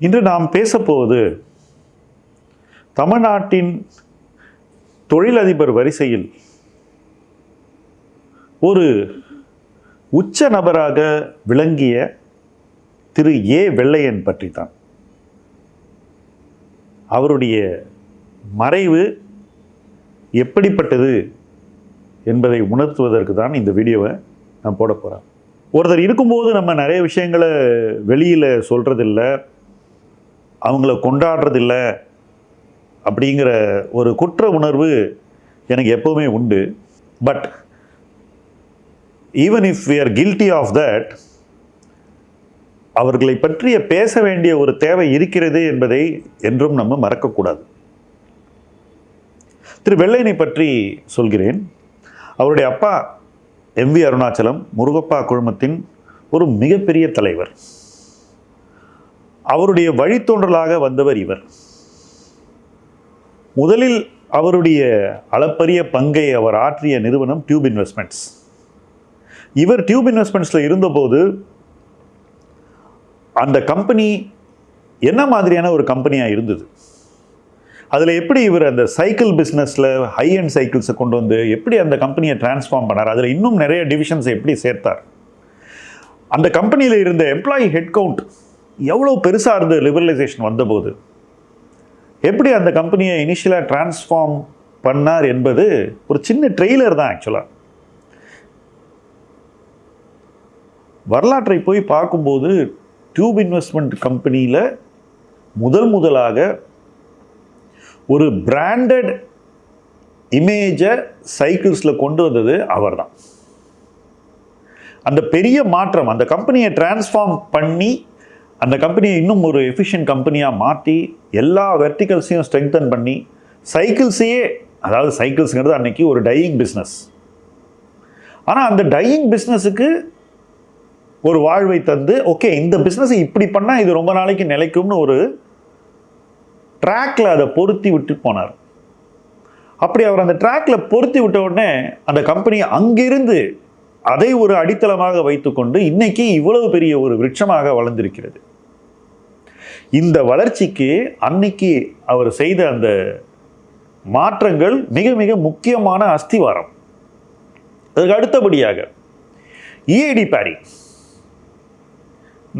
இன்று நாம் பேசப்போவது தமிழ்நாட்டின் தொழிலதிபர் வரிசையில் ஒரு உச்ச நபராக விளங்கிய திரு ஏ வெள்ளையன் பற்றி தான் அவருடைய மறைவு எப்படிப்பட்டது என்பதை உணர்த்துவதற்கு தான் இந்த வீடியோவை நான் போட போகிறேன் ஒருத்தர் இருக்கும்போது நம்ம நிறைய விஷயங்களை வெளியில் சொல்கிறதில்ல அவங்கள கொண்டாடுறதில்ல அப்படிங்கிற ஒரு குற்ற உணர்வு எனக்கு எப்போவுமே உண்டு. But even if we are guilty of that அவர்களை பற்றிய பேச வேண்டிய ஒரு தேவை இருக்கிறது என்பதை என்றும் நம்ம மறக்கக்கூடாது. திரு வெள்ளையனை பற்றி சொல்கிறேன். அவருடைய அப்பா எம் வி அருணாச்சலம் முருகப்பா குழுமத்தின் ஒரு மிகப்பெரிய தலைவர். அவருடைய வழித்தோன்றலாக வந்தவர் இவர். முதலில் அவருடைய அளப்பரிய பங்கை அவர் ஆற்றிய நிறுவனம் டியூப் இன்வெஸ்ட்மெண்ட்ஸ் இவர் டியூப் இன்வெஸ்ட்மெண்ட்ஸில் இருந்தபோது அந்த கம்பெனி என்ன மாதிரியான ஒரு கம்பெனியாக இருந்தது? அதில் எப்படி இவர் அந்த சைக்கிள் பிஸ்னஸில் ஹை அண்ட் சைக்கிள்ஸை கொண்டு வந்து எப்படி அந்த கம்பெனியை டிரான்ஸ்ஃபார்ம் பண்ணார்? அதில் இன்னும் நிறைய டிவிஷன்ஸை எப்படி சேர்த்தார்? அந்த கம்பெனியில் இருந்த எம்ப்ளாயி ஹெட் கவுண்ட் எவ்வளோ பெருசாக இருந்தது லிபரலைசேஷன் வந்தபோது? எப்படி அந்த கம்பெனியை இனிஷியலாக டிரான்ஸ்ஃபார்ம் பண்ணார் என்பது ஒரு சின்ன ட்ரெய்லர் தான் ஆக்சுவலாக வரலாற்றை போய் பார்க்கும்போது டியூப் இன்வெஸ்ட்மெண்ட் கம்பெனியில் முதல் முதலாக ஒரு பிராண்டட் இமேஜை சைக்கிள்ஸில் கொண்டு வந்தது அவர் தான் அந்த பெரிய மாற்றம் அந்த கம்பெனியை டிரான்ஸ்ஃபார்ம் பண்ணி அந்த கம்பெனியை இன்னும் ஒரு எஃபிஷியன்ட் கம்பெனியாக மாற்றி எல்லா வெர்டிகல்ஸையும் ஸ்ட்ரெங்தன் பண்ணி சைக்கிள்ஸையே அதாவது சைக்கிள்ஸுங்கிறது அன்றைக்கி ஒரு டையிங் பிஸ்னஸ் ஆனால் அந்த டையிங் பிஸ்னஸுக்கு ஒரு வாழ்வை தந்து ஓகே இந்த பிஸ்னஸை இப்படி பண்ணால் இது ரொம்ப நாளைக்கு நிலைக்கும்னு ஒரு ட்ராக்ல அதை பொருத்தி விட்டு போனார். அப்படி அவர் அந்த ட்ராக்ல பொருத்தி விட்ட உடனே அந்த கம்பெனி அங்கிருந்து அதை ஒரு அடித்தளமாக வைத்துக்கொண்டு இன்னைக்கு இவ்வளவு பெரிய ஒரு விருட்சமாக வளர்ந்திருக்கிறது. இந்த வளர்ச்சிக்கு அன்னைக்கு அவர் செய்த அந்த மாற்றங்கள் மிக மிக முக்கியமான அஸ்திவாரம். அதுக்கு அடுத்தபடியாக இஏடி பாரி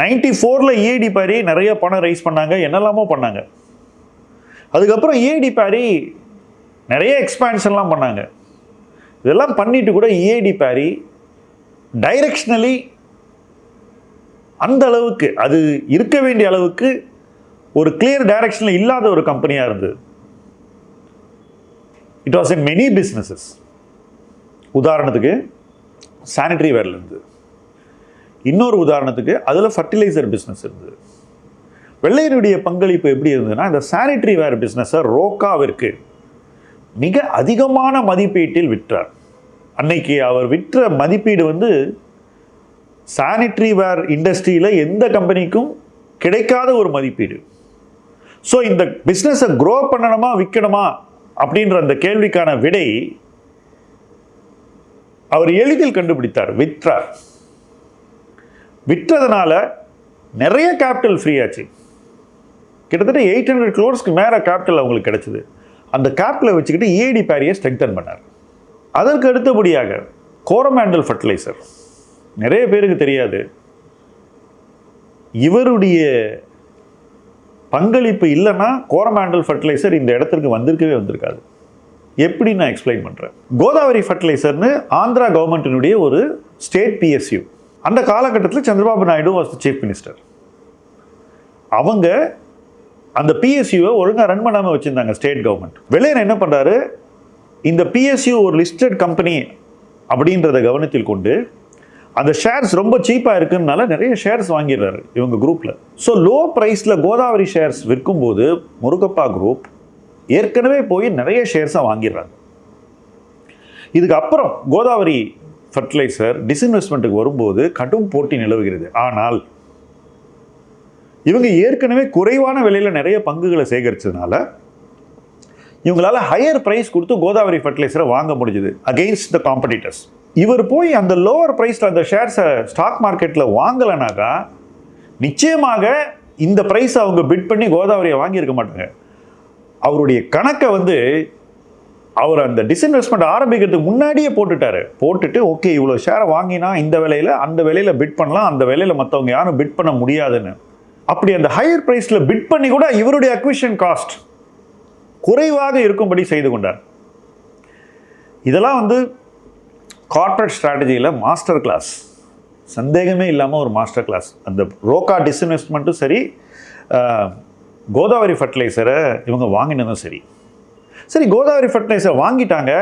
நைன்டி ஃபோரில் இஏடி பாரி நிறைய பணம் ரைஸ் பண்ணாங்க என்னெல்லாமோ பண்ணாங்க. அதுக்கப்புறம் ஏடி பாரி நிறைய எக்ஸ்பான்ஷன்லாம் பண்ணாங்க. இதெல்லாம் பண்ணிட்டு கூட இஏடி பாரி டைரெக்ஷனலி அந்த அளவுக்கு அது இருக்க வேண்டிய அளவுக்கு ஒரு கிளியர் டைரக்ஷனில் இல்லாத ஒரு கம்பெனியாக இருந்தது it was a many businesses உதாரணத்துக்கு சானிட்டரி வேர்ல இருந்தது இன்னொரு உதாரணத்துக்கு அதில் ஃபர்டிலைசர் பிஸ்னஸ் இருந்தது வெள்ளையனுடைய பங்களிப்பு எப்படி இருந்ததுன்னா இந்த சானிட்டரி வேர் பிஸ்னஸை ரோக்காவிற்கு மிக அதிகமான மதிப்பீட்டில் விற்றார். அன்னைக்கு அவர் விற்ற மதிப்பீடு வந்து சானிட்ரி வேர் இண்டஸ்ட்ரியில் எந்த கம்பெனிக்கும் கிடைக்காத ஒரு மதிப்பீடு. ஸோ இந்த பிஸ்னஸை க்ரோ பண்ணணுமா விற்கணுமா அப்படின்ற அந்த கேள்விக்கான விடை அவர் எளிதில் கண்டுபிடித்தார் விற்றார் விற்றதுனால நிறைய கேபிட்டல் ஃப்ரீ ஆச்சு. கிட்டத்தட்ட எயிட் ஹண்ட்ரட் க்ரோர்ஸ்க்கு மேலே கேபிட்டல் அவங்களுக்கு கிடச்சிது. அந்த கேபிட்டலை வச்சுக்கிட்டு ஏடி பேரியை ஸ்ட்ரெங்தன் பண்ணார். அதற்கு அடுத்தபடியாக கோரமேண்டல் ஃபர்டிலைசர் நிறைய பேருக்கு தெரியாது. இவருடைய பங்களிப்பு இல்லைன்னா கோரமாண்டல் ஃபர்டிலைசர் இந்த இடத்திற்கு வந்திருக்கவே வந்திருக்காது. எப்படி நான் எக்ஸ்பிளைன் பண்ணுறேன் கோதாவரி ஃபர்டிலைசர்னு ஆந்திரா கவர்மெண்ட்டினுடைய ஒரு ஸ்டேட் பிஎஸ்யூ அந்த காலகட்டத்தில் Chandrababu Naidu was the chief minister அவங்க அந்த பிஎஸ்யூவை ஒழுங்காக ரன் பண்ணாமல் வச்சுருந்தாங்க ஸ்டேட் கவர்மெண்ட். வெளியில் என்ன பண்ணுறாரு இந்த பிஎஸ்யூ ஒரு லிஸ்டட் கம்பெனி அப்படின்றத கவனத்தில் கொண்டு அந்த ஷேர்ஸ் ரொம்ப சீப்பாக இருக்குனால நிறைய ஷேர்ஸ் வாங்கிடுறாரு இவங்க குரூப்பில் ஸோ லோ ப்ரைஸில் கோதாவரி ஷேர்ஸ் விற்கும்போது முருகப்பா குரூப் ஏற்கனவே போய் நிறைய ஷேர்ஸாக வாங்கிடுறாங்க. இதுக்கு அப்புறம் கோதாவரி ஃபர்டிலைசர் டிஸ்இன்வெஸ்ட்மெண்ட்டுக்கு வரும்போது கடும் போட்டி நிலவுகிறது. ஆனால் இவங்க ஏற்கனவே குறைவான விலையில் நிறைய பங்குகளை சேகரித்ததுனால இவங்களால் ஹையர் ப்ரைஸ் கொடுத்து கோதாவரி ஃபர்டிலைசரை வாங்க முடிஞ்சுது அகெயின்ஸ்ட் த காம்படிட்டர்ஸ் இவர் போய் அந்த லோவர் ப்ரைஸில் அந்த ஷேர்ஸை ஸ்டாக் மார்க்கெட்டில் வாங்கலைனாக்கா நிச்சயமாக இந்த ப்ரைஸ் அவங்க பிட் பண்ணி கோதாவரியை வாங்கியிருக்க மாட்டாங்க. அவருடைய கணக்கை வந்து அவர் அந்த டிஸ்இன்வெஸ்ட்மெண்ட் ஆரம்பிக்கிறதுக்கு முன்னாடியே போட்டுட்டாரு. போட்டுட்டு ஓகே இவ்வளோ ஷேரை வாங்கினா இந்த விலையில் அந்த விலையில் பிட் பண்ணலாம் அந்த விலையில் மற்றவங்க யாரும் பிட் பண்ண முடியாதுன்னு. அப்படி அந்த ஹையர் ப்ரைஸில் பிட் பண்ணி கூட இவருடைய அக்விஷன் காஸ்ட் குறைவாக இருக்கும்படி செய்து கொண்டார். இதெல்லாம் வந்து கார்ப்பரேட் ஸ்ட்ராட்டஜியில் மாஸ்டர் கிளாஸ் சந்தேகமே இல்லாமல் ஒரு மாஸ்டர் கிளாஸ் அந்த ரோக்கா டிஸ்இன்வெஸ்ட்மெண்ட்டும் சரி கோதாவரி ஃபர்டிலைசரை இவங்க வாங்கினதும் சரி. சரி கோதாவரி ஃபர்டிலைசர் வாங்கிட்டாங்க.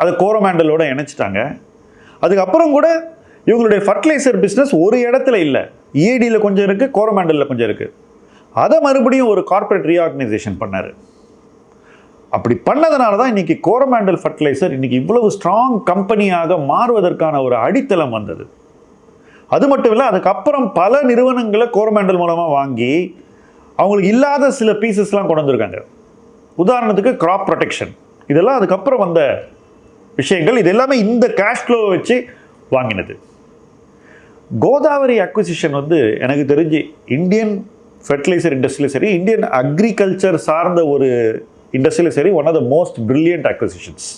அதை கோரமேண்டலோடு இணைச்சிட்டாங்க. அதுக்கப்புறம் கூட இவங்களுடைய ஃபர்டிலைசர் பிஸ்னஸ் ஒரு இடத்துல இல்லை. இஏடியில் கொஞ்சம் இருக்குது கோரமேண்டலில் கொஞ்சம் இருக்குது அதை மறுபடியும் ஒரு கார்ப்பரேட் ரீஆர்கனைசேஷன் பண்ணார். அப்படி பண்ணதுனால தான் இன்றைக்கி கோரமேண்டல் ஃபர்டிலைசர் இன்றைக்கி இவ்வளவு ஸ்ட்ராங் கம்பெனியாக மாறுவதற்கான ஒரு அடித்தளம் வந்தது. அது மட்டும் இல்லை அதுக்கப்புறம் பல நிறுவனங்களை கோரமேண்டல் மூலமாக வாங்கி அவங்களுக்கு இல்லாத சில பீசஸ்லாம் கொண்டு வந்திருக்காங்க. உதாரணத்துக்கு க்ராப் ப்ரொடெக்ஷன் இதெல்லாம் அதுக்கப்புறம் வந்த விஷயங்கள். இது எல்லாமே இந்த கேஷ் ஃப்ளோவை வச்சு வாங்கினது. கோதாவரி அக்விசிஷன் வந்து எனக்கு தெரிஞ்சு இந்தியன் ஃபெர்டிலைசர் இண்டஸ்ட்ரியிலும் சரி இந்தியன் அக்ரிகல்ச்சர் சார்ந்த ஒரு இண்டஸ்ட்ரியிலும் சரி one of the most brilliant acquisitions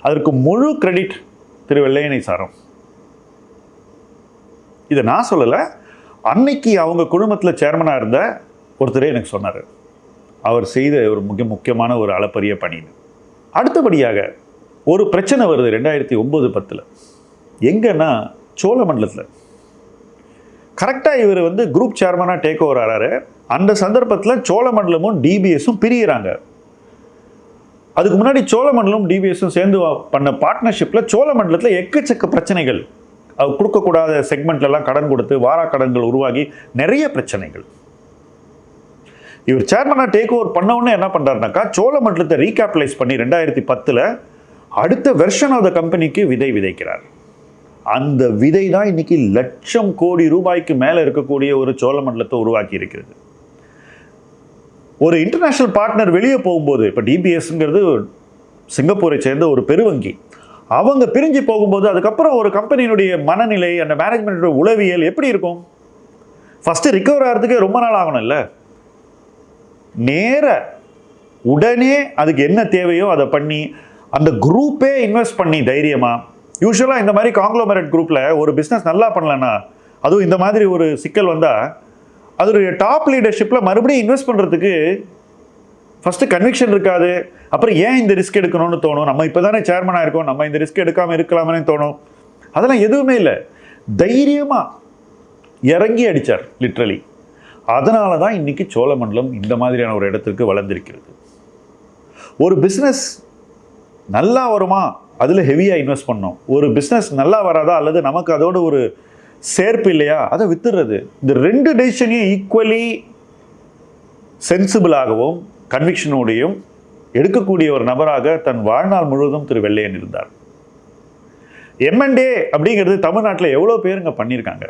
அதற்கு முழு கிரெடிட் திரு வெள்ளையனை சாரம். இதை நான் சொல்லலை அன்னைக்கு அவங்க குடும்பத்தில் சேர்மனாக இருந்த ஒருத்தரே எனக்கு சொன்னார். அவர் செய்த ஒரு மிக முக்கியமான ஒரு அளப்பரிய பணின்னு. அடுத்தபடியாக ஒரு பிரச்சனை வருது ரெண்டாயிரத்தி ஒம்பது பத்தில். எங்கன்னா சோழமண்டலத்தில் கரெக்டாக இவர் வந்து குரூப் சேர்மனாக டேக் ஓவர் ஆறாரு. அந்த சந்தர்ப்பத்தில் சோழமண்டலமும் டிபிஎஸும் பிரியிறாங்க. அதுக்கு முன்னாடி சோழமண்டலம் டிவிஎஸும் சேர்ந்து பண்ண பார்ட்னர்ஷிப்பில் சோழமண்டலத்தில் எக்கச்சக்க பிரச்சனைகள். அது கொடுக்கக்கூடாத செக்மெண்ட்லலாம் கடன் கொடுத்து வாரா கடன்கள் உருவாகி நிறைய பிரச்சனைகள். இவர் சேர்மனாக டேக் ஓவர் பண்ணவுடனே என்ன பண்ணுறாருனாக்கா சோழமண்டலத்தை ரீகேபிட்டலைஸ் பண்ணி ரெண்டாயிரத்தி பத்தில் அடுத்த வெர்ஷன் ஆஃப் த கம்பெனிக்கு விதை விதைக்கிறார். அந்த விதை தான் இன்னைக்கு லட்சம் கோடி ரூபாய்க்கு மேலே இருக்கக்கூடிய ஒரு சோழமண்டலத்தை உருவாக்கி இருக்கிறது ஒரு இன்டர்நேஷ்னல் பார்ட்னர் வெளியே போகும்போது இப்போ டிபிஎஸ்ங்கிறது சிங்கப்பூரை சேர்ந்த ஒரு பெருவங்கி. அவங்க பிரிஞ்சு போகும்போது அதுக்கப்புறம் ஒரு கம்பெனியினுடைய மனநிலை அந்த மேனேஜ்மெண்ட்டோட உளவியல் எப்படி இருக்கும்? ஃபஸ்ட்டு ரிக்கவர் ஆகிறதுக்கே ரொம்ப நாள் ஆகணும்ல? நேர உடனே அதுக்கு என்ன தேவையோ அதை பண்ணி அந்த குரூப்பே இன்வெஸ்ட் பண்ணி தைரியமாக யூஸ்வலாக இந்த மாதிரி காங்க்ளோமரேட் குரூப்பில் ஒரு பிஸ்னஸ் நல்லா பண்ணலன்னா அதுவும் இந்த மாதிரி ஒரு சிக்கல் வந்தால் அதோடைய டாப் லீடர்ஷிப்பில் மறுபடியும் இன்வெஸ்ட் பண்ணுறதுக்கு ஃபஸ்ட்டு கன்விக்ஷன் இருக்காது. அப்புறம் ஏன் இந்த ரிஸ்க் எடுக்கணும்னு தோணும்? நம்ம இப்போ தானே சேர்மனாக இருக்கோம். நம்ம இந்த ரிஸ்க் எடுக்காமல் இருக்கலாமே தோணும். அதெல்லாம் எதுவுமே இல்லை. தைரியமாக இறங்கி அடித்தார் லிட்ரலி அதனால தான் இன்றைக்கி சோழமண்டலம் இந்த மாதிரியான ஒரு இடத்திற்கு வளர்ந்திருக்கிறது. ஒரு பிஸ்னஸ் நல்லா வருமா? அதில் ஹெவியாக இன்வெஸ்ட் பண்ணோம். ஒரு பிஸ்னஸ் நல்லா வராதா? அல்லது நமக்கு அதோட ஒரு சேர்ப்பு இல்லையா? அதை வித்துடுறது இந்த ரெண்டு டெசிஷனையும் ஈக்குவலி சென்சிபிளாகவும் கன்விக்ஷனோடையும் எடுக்கக்கூடிய ஒரு நபராக தன் வாழ்நாள் முழுவதும் திரு வெள்ளையன் இருந்தார். எம்என்டே அப்படிங்கிறது தமிழ்நாட்டில் எவ்வளோ பேருங்க பண்ணியிருக்காங்க?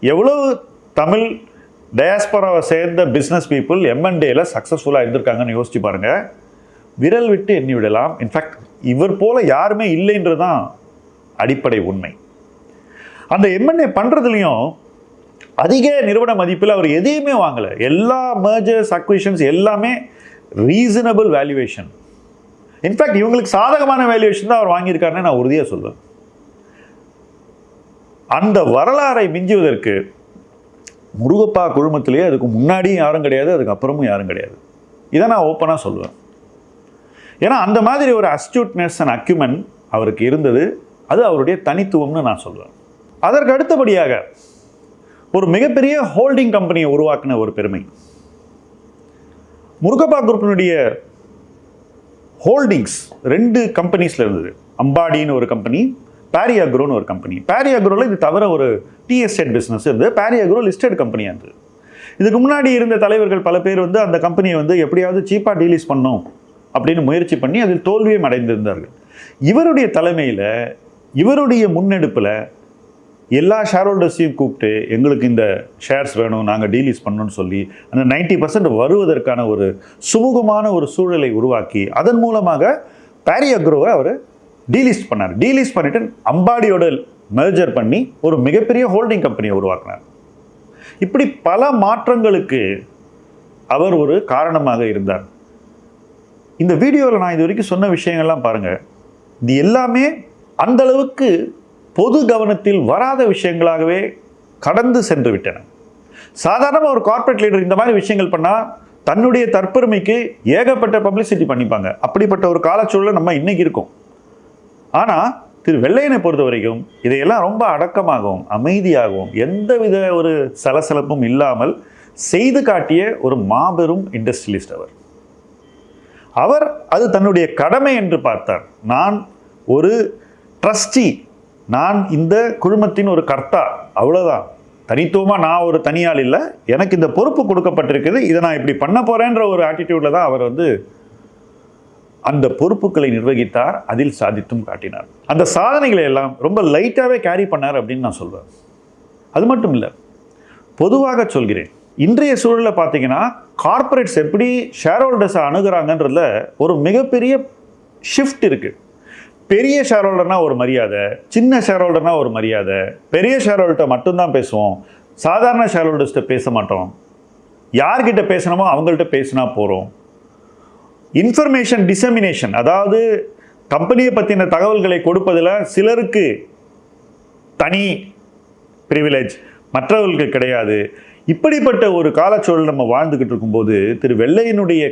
எவ்வளோ தமிழ் டயாஸ்பராவை சேர்ந்த பிஸ்னஸ் பீப்புள் எம்என்டேல சக்ஸஸ்ஃபுல்லாக இருந்திருக்காங்கன்னு யோசிச்சு பாருங்கள் விரல் விட்டு எண்ணி விடலாம். இன்ஃபேக்ட் இவர் போல் யாருமே இல்லைன்றது தான் அடிப்படை உண்மை. அந்த எம்என்ஏ பண்ணுறதுலையும் அதிக நிறுவன மதிப்பில் அவர் எதையுமே வாங்கலை. எல்லா மேஜர்ஸ் அக்விஷன்ஸ் எல்லாமே ரீசனபிள் வேல்யூவேஷன் இன்ஃபேக்ட் இவங்களுக்கு சாதகமான வேல்யூவேஷன் தான் அவர் வாங்கியிருக்காருன்னு நான் உறுதியாக சொல்லுவேன் அந்த வரலாறை மிஞ்சுவதற்கு முருகப்பா குழுமத்திலேயே அதுக்கு முன்னாடியும் யாரும் கிடையாது அதுக்கு அப்புறமும் யாரும் கிடையாது. இதை நான் ஓப்பனாக சொல்லுவேன் ஏன்னா அந்த மாதிரி ஒரு அஸ்டியூட்னஸ் அண்ட் அக்யூமெண்ட் அவருக்கு இருந்தது. அது அவருடைய தனித்துவம்னு நான் சொல்லுவேன் அதற்கு அடுத்தபடியாக ஒரு மிகப்பெரிய ஹோல்டிங் கம்பெனியை உருவாக்கின ஒரு பெருமை. முருகப்பா குரூப்பினுடைய ஹோல்டிங்ஸ் ரெண்டு கம்பெனிஸில் இருந்தது. அம்பாடின்னு ஒரு கம்பெனி பேரி அக்ரோன்னு ஒரு கம்பெனி. பேரி அக்ரோவில் இது தவிர ஒரு டி எஸ்டேட் பிஸ்னஸ் இருந்தது. பேரி அக்ரோ லிஸ்டட் கம்பெனியாக இருந்தது. இதுக்கு முன்னாடி இருந்த தலைவர்கள் பல பேர் வந்து அந்த கம்பெனியை வந்து எப்படியாவது சீப்பாக டீலீஸ் பண்ணோம் அப்படின்னு முயற்சி பண்ணி அதில் தோல்வியும் அடைந்திருந்தார்கள். இவருடைய தலைமையில் இவருடைய முன்னெடுப்பில் எல்லா ஷேர் ஹோல்டர்ஸையும் கூப்பிட்டு எங்களுக்கு இந்த ஷேர்ஸ் வேணும் நாங்கள் டீலீஸ் பண்ணணும்னு சொல்லி அந்த 90% பர்சன்ட் வருவதற்கான ஒரு சுமூகமான ஒரு சூழலை உருவாக்கி அதன் மூலமாக பேரி அக்ரோவை அவர் டீலிஸ்ட் பண்ணார். டீலிஸ்ட் பண்ணிவிட்டு அம்பாடியோட மெர்ஜர் பண்ணி ஒரு மிகப்பெரிய ஹோல்டிங் கம்பெனியை உருவாக்கினார். இப்படி பல மாற்றங்களுக்கு அவர் ஒரு காரணமாக இருந்தார். இந்த வீடியோவில் நான் இது வரைக்கும் சொன்ன விஷயங்கள்லாம் பாருங்கள் இது எல்லாமே அந்தளவுக்கு பொது கவனத்தில் வராத விஷயங்களாகவே கடந்து சென்று விட்டன சாதாரணமாக ஒரு கார்ப்பரேட் லீடர் இந்த மாதிரி விஷயங்கள் பண்ணால் தன்னுடைய தற்பெருமைக்கு ஏகப்பட்ட பப்ளிசிட்டி பண்ணிப்பாங்க. அப்படிப்பட்ட ஒரு காலச்சூழலில் நம்ம இன்றைக்கி இருக்கோம். ஆனால் திரு வெள்ளையனை பொறுத்த வரைக்கும் இதையெல்லாம் ரொம்ப அடக்கமாகவும் அமைதியாகவும் எந்தவித ஒரு சலசலப்பும் இல்லாமல் செய்து காட்டிய ஒரு மாபெரும் இண்டஸ்ட்ரியலிஸ்ட் அவர். அவர் அது தன்னுடைய கடமை என்று பார்த்தார். நான் ஒரு ட்ரஸ்டி நான் இந்த குழுமத்தின் ஒரு கர்த்தா. அவ்வளோதான் தனித்துவமாக நான் ஒரு தனியாள் இல்லை. எனக்கு இந்த பொறுப்பு கொடுக்கப்பட்டிருக்குது. இதை நான் இப்படி பண்ண போகிறேன்ற ஒரு ஆட்டிடியூடில் தான் அவர் வந்து அந்த பொறுப்புகளை நிர்வகித்தார் அதில் சாதித்தும் காட்டினார். அந்த சாதனைகளை எல்லாம் ரொம்ப லைட்டாகவே கேரி பண்ணார் அப்படின்னு நான் சொல்வேன் அது மட்டும் இல்லை. பொதுவாக சொல்கிறேன். இன்றைய சூழலில் பார்த்தீங்கன்னா கார்ப்பரேட்ஸ் எப்படி ஷேர் ஹோல்டர்ஸை அணுகிறாங்கன்றதுல ஒரு மிகப்பெரிய ஷிஃப்ட் இருக்குது பெரிய ஷேர் ஹோல்டர்னால் ஒரு மரியாதை சின்ன ஷேர் ஹோல்டர்னா ஒரு மரியாதை. பெரிய ஷேர் ஹோல்டர்கிட்ட மட்டும்தான் பேசுவோம். சாதாரண ஷேர் ஹோல்டர்ஸ்கிட்ட பேச மாட்டோம். யார்கிட்ட பேசணுமோ அவங்கள்ட்ட பேசினா போகிறோம் இன்ஃபர்மேஷன் டிசமினேஷன் அதாவது கம்பெனியை பற்றின தகவல்களை கொடுப்பதில் சிலருக்கு தனி ப்ரிவிலேஜ் மற்றவர்களுக்கு கிடையாது. இப்படிப்பட்ட ஒரு காலச்சூழல் நம்ம வாழ்ந்துக்கிட்டு இருக்கும்போது திரு வெள்ளையனுடைய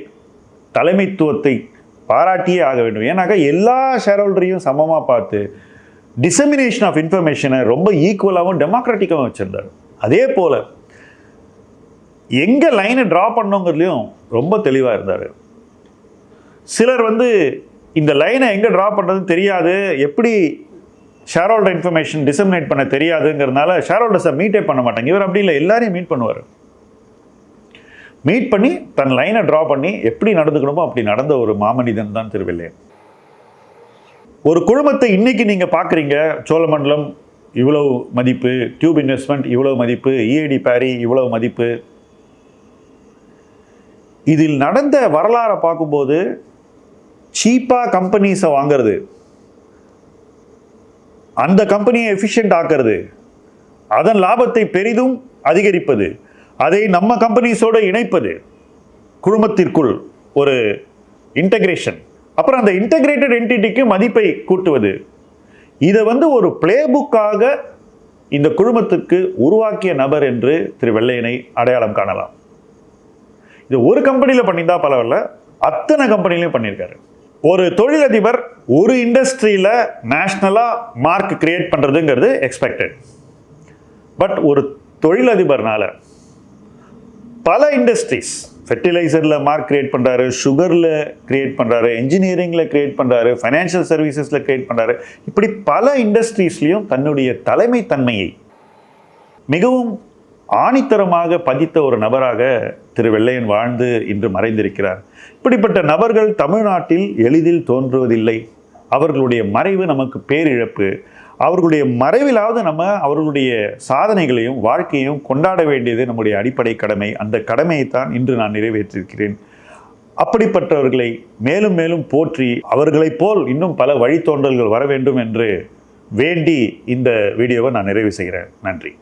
தலைமைத்துவத்தை பாராட்டியே ஆக வேண்டும். ஏன்னாக்கா எல்லா ஷேர் ஹோல்டரையும் சமமாக பார்த்து டிசமினேஷன் ஆஃப் இன்ஃபர்மேஷனை ரொம்ப ஈக்குவலாகவும் டெமோக்ராட்டிக்காகவும் வச்சுருந்தார். அதே போல் எங்கே லைனை ட்ரா பண்ணோங்கிறதுலையும் ரொம்ப தெளிவாக இருந்தார். சிலர் வந்து இந்த லைனை எங்கே ட்ரா பண்ணுறதுன்னு தெரியாது எப்படி ஷேர் ஹோல்டர் இன்ஃபர்மேஷன் டிசமினேட் பண்ண தெரியாதுங்கிறதுனால ஷேர் ஹோல்டர்ஸை மீட்டே பண்ண மாட்டாங்க. இவர் அப்படி இல்லை எல்லாரையும் மீட் பண்ணுவார். மீட் பண்ணி தன் லைனை ட்ரா பண்ணி எப்படி நடந்துக்கணுமோ அப்படி நடந்த ஒரு மாமனிதன் தான் திருவில்லையன் ஒரு குழுமத்தை இன்றைக்கி நீங்கள் பார்க்குறீங்க சோழமண்டலம் இவ்வளவு மதிப்பு டியூப் இன்வெஸ்ட்மெண்ட் இவ்வளவு மதிப்பு இஏடி பேரி இவ்வளவு மதிப்பு. இதில் நடந்த வரலாறை பார்க்கும்போது சீப்பாக கம்பெனிஸை வாங்கிறது அந்த கம்பெனியை எஃபிஷியன்ட் ஆக்கிறது அதன் லாபத்தை பெரிதும் அதிகரிப்பது அதை நம்ம கம்பெனிஸோடு இணைப்பது குழுமத்திற்குள் ஒரு இன்டகிரேஷன் அப்புறம் அந்த இன்டகிரேட்டட் என்டிட்டிக்கு மதிப்பை கூட்டுவது. இதை வந்து ஒரு பிளே புக்காக இந்த குழுமத்துக்கு உருவாக்கிய நபர் என்று திரு வெள்ளையனை அடையாளம் காணலாம். இது ஒரு கம்பெனியில் பண்ணியிருந்தா பரவாயில்ல அத்தனை கம்பெனிலையும் பண்ணியிருக்காரு. ஒரு தொழிலதிபர் ஒரு இண்டஸ்ட்ரியில் நேஷ்னலாக மார்க் கிரியேட் பண்ணுறதுங்கிறது எக்ஸ்பெக்டட் பட் ஒரு தொழிலதிபர்னால பல இண்டஸ்ட்ரீஸ் ஃபெர்டிலைசரில் மார்க் கிரியேட் பண்ணுறாரு சுகரில் கிரியேட் பண்ணுறாரு இன்ஜினியரிங்கில் கிரியேட் பண்ணுறாரு ஃபைனான்ஷியல் சர்வீசஸில் கிரியேட் பண்ணுறாரு இப்படி பல இண்டஸ்ட்ரீஸ்லையும் தன்னுடைய தலைமை தன்மையை மிகவும் ஆணித்தரமாக பதித்த ஒரு நபராக திரு வெள்ளையன் வாழ்ந்து இன்று மறைந்திருக்கிறார். இப்படிப்பட்ட நபர்கள் தமிழ்நாட்டில் எளிதில் தோன்றுவதில்லை. அவர்களுடைய மறைவு நமக்கு பேரிழப்பு. அவர்களுடைய மறைவிலாவது நம்ம அவர்களுடைய சாதனைகளையும் வாழ்க்கையும் கொண்டாட வேண்டியது நம்முடைய அடிப்படை கடமை. அந்த கடமையைத்தான் இன்று நான் நிறைவேற்றிருக்கிறேன். அப்படிப்பட்டவர்களை மேலும் மேலும் போற்றி அவர்களைப் போல் இன்னும் பல வழித்தோன்றல்கள் வர வேண்டும் என்று வேண்டி இந்த வீடியோவை நான் நிறைவு செய்கிறேன். நன்றி.